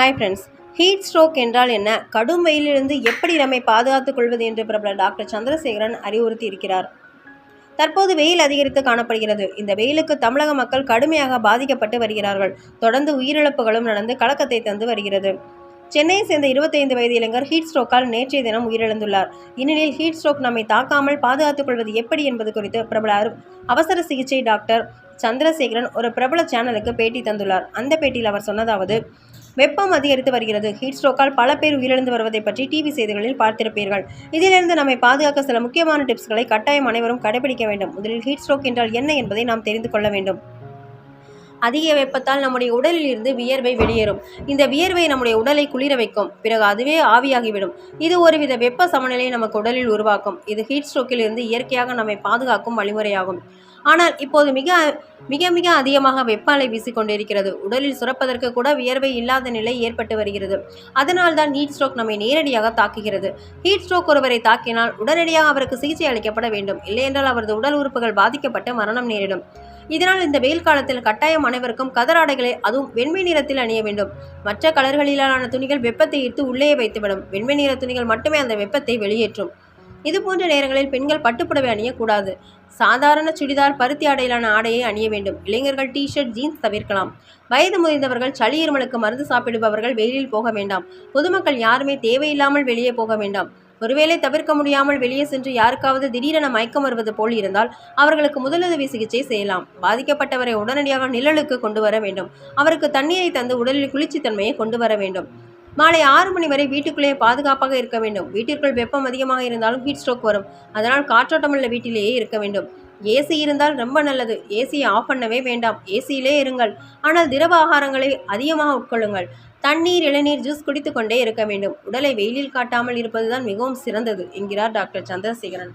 Hi friends heat stroke என்றால் என்ன? கடும் வெயிலிலிருந்து எப்படி நம்மை பாதுகாத்துக் கொள்வது என்று பிரபல டாக்டர் சந்திரசேகரன் அறிவுறுத்தி இருக்கிறார். தற்போது வெயில் அதிகரித்து காணப்படுகிறது. இந்த வெயிலுக்கு தமிழக மக்கள் கடுமையாக பாதிக்கப்பட்டு வருகிறார்கள். தொடர்ந்து உயிரிழப்புகளும் நடந்து கலக்கத்தை தந்து வருகிறது. சென்னையை சேர்ந்த 25 வயது இளைஞர் ஹீட் ஸ்ட்ரோக்கால் நேற்றைய தினம் உயிரிழந்துள்ளார். இந்நிலையில் ஹீட் ஸ்ட்ரோக் நம்மை தாக்காமல் பாதுகாத்துக் கொள்வது எப்படி என்பது குறித்து பிரபல அவசர சிகிச்சை டாக்டர் சந்திரசேகரன் ஒரு பிரபல சேனலுக்கு பேட்டி தந்துள்ளார். அந்த பேட்டியில் அவர் சொன்னதாவது வெப்பம் அதிகரித்து வருகிறது. ஹீட் ஸ்ட்ரோக்கால் பல பேர் உயிரிழந்து வருவதை பற்றி டிவி செய்திகளில் பார்த்திருப்பீர்கள். இதிலிருந்து நம்மை பாதுகாக்க சில முக்கியமான டிப்ஸ்களை கட்டாயம் அனைவரும் கடைபிடிக்க வேண்டும். முதலில் ஹீட் ஸ்ட்ரோக் என்றால் என்ன என்பதை நாம் தெரிந்து கொள்ள வேண்டும். அதிக வெப்பத்தால் நம்முடைய உடலில் இருந்து வியர்வை வெளியேறும். இந்த வியர்வை நம்முடைய உடலை குளிர வைக்கும். பிறகு அதுவே ஆவியாகிவிடும். இது ஒருவித வெப்ப சமநிலையை நமக்கு உடலில் உருவாக்கும். இது ஹீட் ஸ்ட்ரோக்கில் இருந்து இயற்கையாக நம்மை பாதுகாக்கும் வழிமுறையாகும். ஆனால் இப்போது மிக மிக மிக அதிகமாக வெப்ப அலை வீசிக்கொண்டிருக்கிறது. உடலில் சுரப்பதற்கு கூட வியர்வை இல்லாத நிலை ஏற்பட்டு வருகிறது. அதனால் தான் ஹீட் ஸ்ட்ரோக் நம்மை நேரடியாக தாக்குகிறது. ஹீட் ஸ்ட்ரோக் ஒருவரை தாக்கினால் உடனடியாக அவருக்கு சிகிச்சை அளிக்கப்பட வேண்டும். இல்லையென்றால் அவரது உடல் உறுப்புகள் பாதிக்கப்பட்டு மரணம் நேரிடும். இதனால் இந்த வெயில் காலத்தில் கட்டாயம் அனைவருக்கும் கதராடைகளை அதுவும் வெண்மை நிறத்தில் அணிய வேண்டும். மற்ற கலர்களிலான துணிகள் வெப்பத்தை ஈர்த்து உள்ளே வைத்துவிடும். வெண்மை நிற துணிகள் மட்டுமே அந்த வெப்பத்தை வெளியேற்றும். இது போன்ற நேரங்களில் பெண்கள் பட்டுப்புடவை அணியக்கூடாது. சாதாரண சுடிதார் பருத்தி ஆடையிலான ஆடையை அணிய வேண்டும். இளைஞர்கள் டி ஷர்ட் ஜீன்ஸ் தவிர்க்கலாம். வயது முதிர்ந்தவர்கள் சளி இருமலுக்கு மருந்து சாப்பிடுபவர்கள் வெயிலில் போக வேண்டாம். பொதுமக்கள் யாருமே தேவையில்லாமல் வெளியே போக வேண்டாம். ஒருவேளை தவிர்க்க முடியாமல் வெளியே சென்று யாருக்காவது திடீரென மயக்கம் வருவது போல் இருந்தால் அவர்களுக்கு முதலுதவி சிகிச்சை செய்யலாம். பாதிக்கப்பட்டவரை உடனடியாக நிழலுக்கு கொண்டு வர வேண்டும். அவருக்கு தண்ணீரை தந்து உடலில் குளிர்ச்சித்தன்மையை கொண்டு வர வேண்டும். மாலை ஆறு மணி வரை வீட்டுக்குள்ளேயே பாதுகாப்பாக இருக்க வேண்டும். வீட்டிற்குள் வெப்பம் அதிகமாக இருந்தாலும் ஹீட் ஸ்ட்ரோக் வரும். அதனால் காற்றோட்டமுள்ள வீட்டிலேயே இருக்க வேண்டும். ஏசி இருந்தால் ரொம்ப நல்லது. ஏசியை ஆஃப் பண்ணவே வேண்டாம். ஏசியிலே இருங்கள். ஆனால் திரவ ஆகாரங்களை அதிகமாக உட்கொள்ளுங்கள். தண்ணீர் இளநீர் ஜூஸ் குடித்துக்கொண்டே இருக்க வேண்டும். உடலை வெயிலில் காட்டாமல் இருப்பதுதான் மிகவும் சிறந்தது என்கிறார் டாக்டர் சந்திரசேகரன்.